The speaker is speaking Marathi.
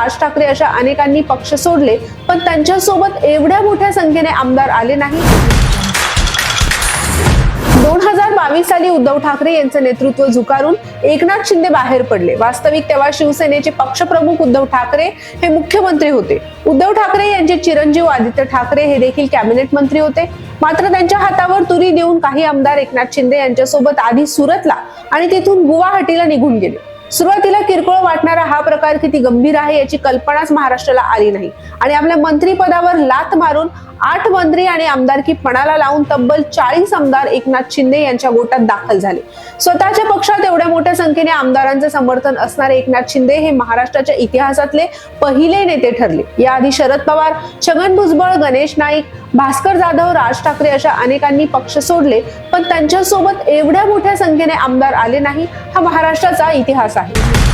राज ठाकरे अशा अनेकांनी पक्ष सोडले पण त्यांच्यासोबत एवढ्या मोठ्या संख्येने आमदार आले नाही दोन हजार बावीस साली उद्धव ठाकरे यांचं नेतृत्व झुकारून एकनाथ शिंदे बाहेर पडले. वास्तविक तेव्हा शिवसेनेचे पक्षप्रमुख उद्धव ठाकरे हे मुख्यमंत्री होते. उद्धव ठाकरे यांचे चिरंजीव आदित्य ठाकरे हे देखील कॅबिनेट मंत्री होते. मात्र त्यांच्या हातावर तुरी देऊन काही आमदार एकनाथ शिंदे यांच्यासोबत आधी सुरतला आणि तिथून गुवाहाटीला निघून गेले. सुरुवातीला किरकोळ वाटणारा हा प्रकार किती गंभीर आहे याची कल्पनाच महाराष्ट्राला आली नाही. आणि आपल्या मंत्रीपदावर लात मारून आठ मंत्री आणि आमदारकी पणाला लावून तब्बल चाळीस आमदार एकनाथ शिंदे यांच्या गोटात दाखल झाले. स्वतःच्या पक्षात एवढ्या मोठ्या संख्येने आमदारांचं समर्थन असणारे एकनाथ शिंदे हे महाराष्ट्राच्या इतिहासातले पहिले नेते ठरले. याआधी शरद पवार छगन भुजबळ गणेश नाईक भास्कर जाधव राज ठाकरे अशा अनेकांनी पक्ष सोडले पण त्यांच्यासोबत एवढ्या मोठ्या संख्येने आमदार आले नाही हा महाराष्ट्राचा इतिहास आहे.